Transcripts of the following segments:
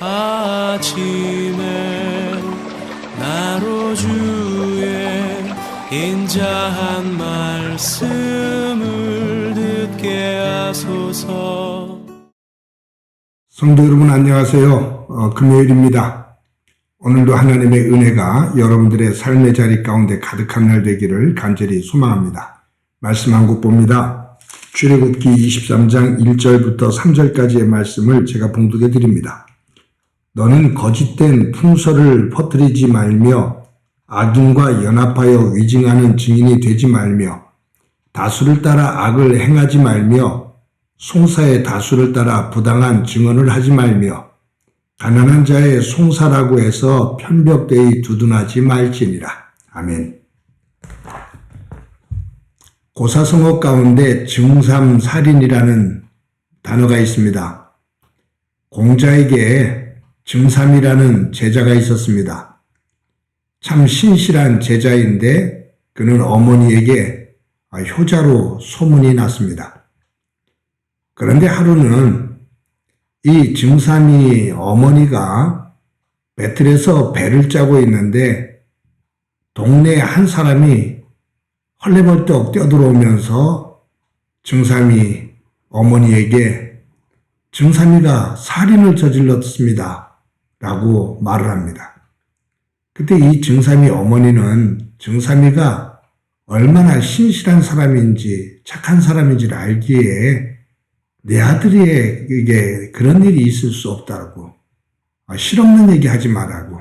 아침에 나로 주의 인자한 말씀을 듣게 하소서 성도 여러분 안녕하세요. 어, 금요일입니다. 오늘도 하나님의 은혜가 여러분들의 삶의 자리 가운데 가득한 날 되기를 간절히 소망합니다. 말씀 한 곡 봅니다. 출애굽기 23장 1절부터 3절까지의 말씀을 제가 봉독해 드립니다. 너는 거짓된 풍설을 퍼뜨리지 말며 악인과 연합하여 위증하는 증인이 되지 말며 다수를 따라 악을 행하지 말며 송사의 다수를 따라 부당한 증언을 하지 말며 가난한 자의 송사라고 해서 편벽되이 두둔하지 말지니라. 아멘. 고사성어 가운데 증삼살인이라는 단어가 있습니다. 공자에게 증삼이라는 제자가 있었습니다. 참 신실한 제자인데 그는 어머니에게 효자로 소문이 났습니다. 그런데 하루는 이 증삼이 어머니가 배틀에서 배를 짜고 있는데 동네 한 사람이 헐레벌떡 뛰어들어오면서 증삼이 어머니에게 증삼이가 살인을 저질렀습니다. 라고 말을 합니다. 그때 이 증삼이 어머니는 증삼이가 얼마나 신실한 사람인지 착한 사람인지를 알기에 내 아들에게 그런 일이 있을 수 없다고 아, 실없는 얘기 하지 말라고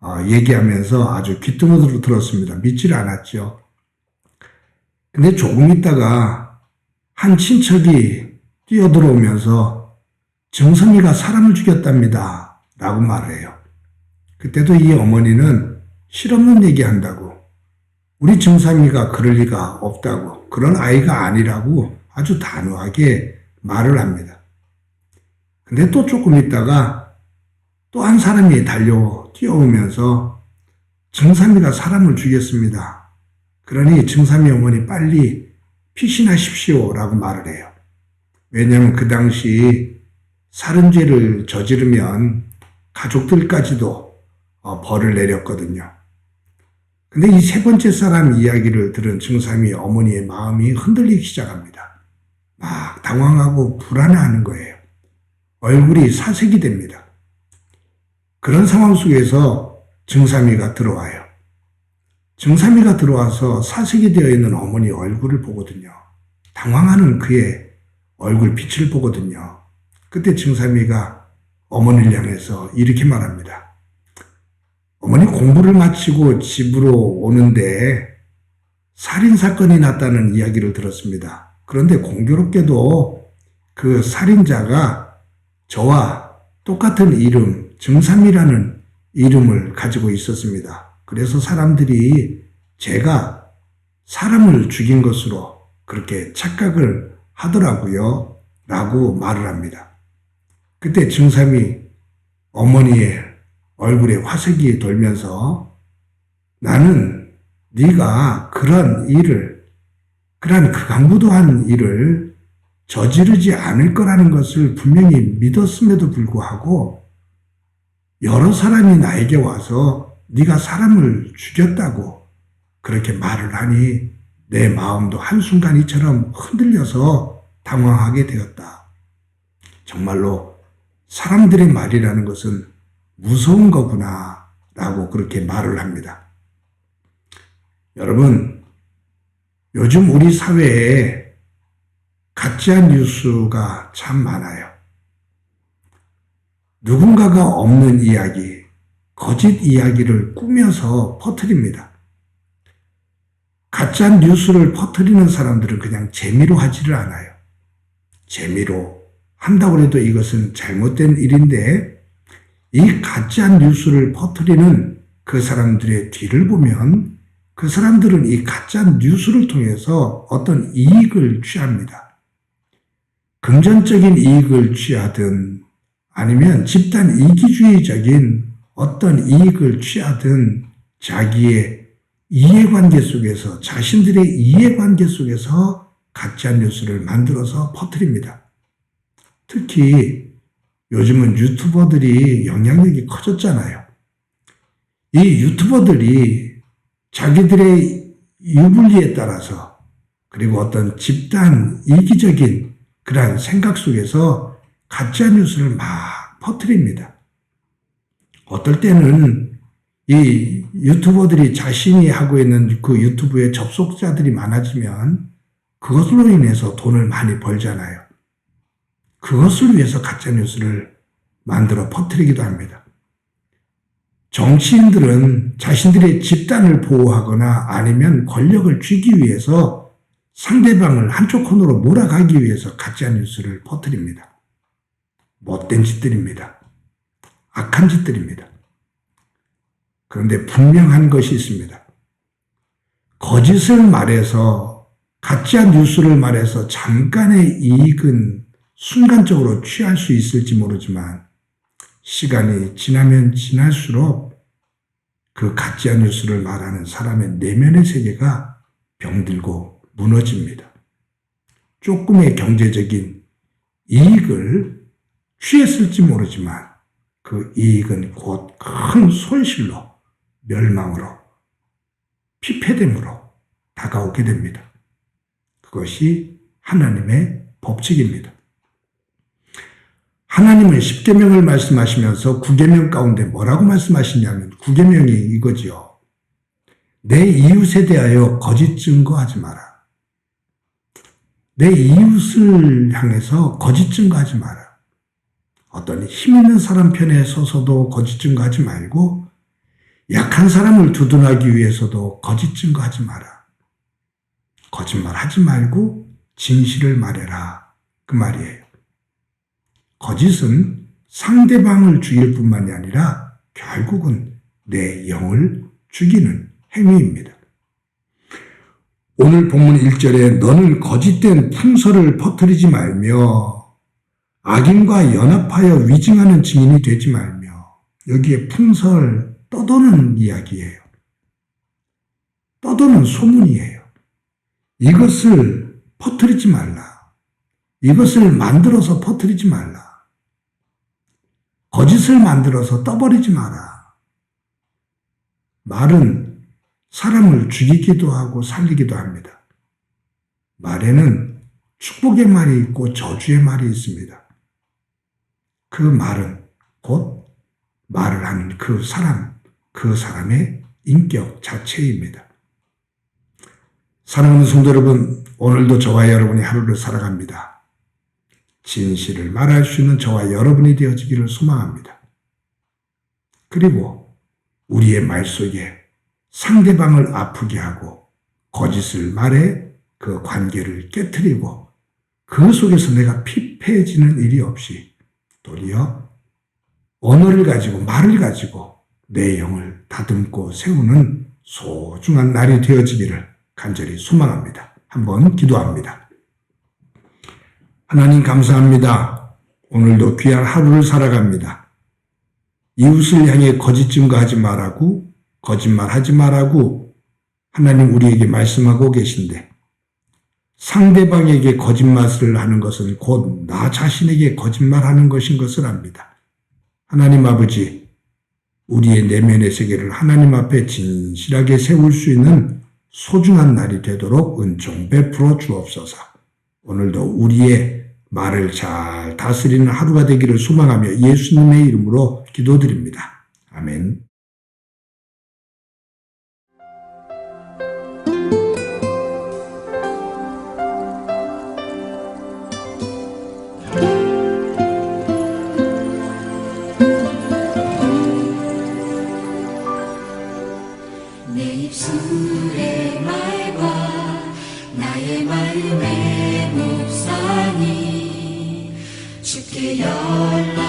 아, 얘기하면서 아주 귀뚱으로 들었습니다. 믿지를 않았죠. 근데 조금 있다가 한 친척이 뛰어들어오면서 정선이가 사람을 죽였답니다. 라고 말해요. 그때도 이 어머니는 실없는 얘기 한다고 우리 정삼이가 그럴 리가 없다고 그런 아이가 아니라고 아주 단호하게 말을 합니다. 근데 또 조금 있다가 또 한 사람이 달려 뛰어오면서 정삼이가 사람을 죽였습니다. 그러니 정삼이 어머니 빨리 피신하십시오 라고 말을 해요. 왜냐하면 그 당시 살인죄를 저지르면 가족들까지도 어, 벌을 내렸거든요. 근데 이 세 번째 사람 이야기를 들은 정삼이 어머니의 마음이 흔들리기 시작합니다. 막 당황하고 불안해하는 거예요. 얼굴이 사색이 됩니다. 그런 상황 속에서 증삼이가 들어와요. 증삼이가 들어와서 사색이 되어 있는 어머니 얼굴을 보거든요. 당황하는 그의 얼굴 빛을 보거든요. 그때 증삼이가 어머니를 향해서 이렇게 말합니다. 어머니 공부를 마치고 집으로 오는데 살인사건이 났다는 이야기를 들었습니다. 그런데 공교롭게도 그 살인자가 저와 똑같은 이름, 증삼이라는 이름을 가지고 있었습니다. 그래서 사람들이 제가 사람을 죽인 것으로 그렇게 착각을 하더라고요. 라고 말을 합니다. 그때 증삼이 어머니의 얼굴에 화색이 돌면서 나는 네가 그런 일을 그런 극악무도한 일을 저지르지 않을 거라는 것을 분명히 믿었음에도 불구하고 여러 사람이 나에게 와서 네가 사람을 죽였다고 그렇게 말을 하니 내 마음도 한순간 이처럼 흔들려서 당황하게 되었다. 정말로 사람들의 말이라는 것은 무서운 거구나 라고 그렇게 말을 합니다. 여러분, 요즘 우리 사회에 가짜 뉴스가 참 많아요. 누군가가 없는 이야기, 거짓 이야기를 꾸며서 퍼뜨립니다. 가짜 뉴스를 퍼뜨리는 사람들은 그냥 재미로 하지를 않아요. 재미로 한다고 해도 이것은 잘못된 일인데 이 가짜 뉴스를 퍼뜨리는 그 사람들의 뒤를 보면 그 사람들은 이 가짜 뉴스를 통해서 어떤 이익을 취합니다. 금전적인 이익을 취하든 아니면 집단 이기주의적인 어떤 이익을 취하든 자기의 이해관계 속에서 자신들의 이해관계 속에서 가짜 뉴스를 만들어서 퍼뜨립니다. 특히 요즘은 유튜버들이 영향력이 커졌잖아요. 이 유튜버들이 자기들의 유불리에 따라서 그리고 어떤 집단 이기적인 그러한 생각 속에서 가짜 뉴스를 막 퍼뜨립니다. 어떨 때는 이 유튜버들이 자신이 하고 있는 그 유튜브에 접속자들이 많아지면 그것으로 인해서 돈을 많이 벌잖아요. 그것을 위해서 가짜 뉴스를 만들어 퍼뜨리기도 합니다. 정치인들은 자신들의 집단을 보호하거나 아니면 권력을 쥐기 위해서 상대방을 한쪽 코너로 몰아가기 위해서 가짜 뉴스를 퍼뜨립니다. 못된 짓들입니다. 악한 짓들입니다. 그런데 분명한 것이 있습니다. 거짓을 말해서 가짜 뉴스를 말해서 잠깐의 이익은 순간적으로 취할 수 있을지 모르지만 시간이 지나면 지날수록 그 가짜 뉴스를 말하는 사람의 내면의 세계가 병들고 무너집니다. 조금의 경제적인 이익을 취했을지 모르지만 그 이익은 곧 큰 손실로 멸망으로 피폐됨으로 다가오게 됩니다. 그것이 하나님의 법칙입니다. 하나님은 10계명을 말씀하시면서 9계명 가운데 뭐라고 말씀하시냐면 9계명이 이거지요. 내 이웃에 대하여 거짓 증거하지 마라. 내 이웃을 향해서 거짓 증거하지 마라. 어떤 힘 있는 사람 편에 서서도 거짓 증거하지 말고 약한 사람을 두둔하기 위해서도 거짓 증거하지 마라. 거짓말 하지 말고 진실을 말해라. 그 말이에요. 거짓은 상대방을 죽일 뿐만이 아니라 결국은 내 영을 죽이는 행위입니다. 오늘 본문 1절에 너는 거짓된 풍설을 퍼뜨리지 말며 악인과 연합하여 위증하는 증인이 되지 말며 여기에 풍설 떠도는 이야기예요. 떠도는 소문이에요. 이것을 퍼뜨리지 말라. 이것을 만들어서 퍼뜨리지 말라. 거짓을 만들어서 떠버리지 마라. 말은 사람을 죽이기도 하고 살리기도 합니다. 말에는 축복의 말이 있고 저주의 말이 있습니다. 그 말은 곧 말을 하는 그 사람, 그 사람의 인격 자체입니다. 사랑하는 성도 여러분, 오늘도 저와 여러분이 하루를 살아갑니다. 진실을 말할 수 있는 저와 여러분이 되어지기를 소망합니다. 그리고 우리의 말 속에 상대방을 아프게 하고 거짓을 말해 그 관계를 깨뜨리고 그 속에서 내가 피폐해지는 일이 없이 도리어 언어를 가지고 말을 가지고 내 영을 다듬고 세우는 소중한 날이 되어지기를 간절히 소망합니다. 한번 기도합니다. 하나님 감사합니다. 오늘도 귀한 하루를 살아갑니다. 이웃을 향해 거짓 증거하지 말라고 거짓말하지 말라고 하나님 우리에게 말씀하고 계신데 상대방에게 거짓말을 하는 것은 곧 나 자신에게 거짓말하는 것인 것을 압니다. 하나님 아버지, 우리의 내면의 세계를 하나님 앞에 진실하게 세울 수 있는 소중한 날이 되도록 은총 베풀어 주옵소서. 오늘도 우리의 말을 잘 다스리는 하루가 되기를 소망하며 예수님의 이름으로 기도드립니다. 아멘. 내 입술의 말과 나의 마음의 주께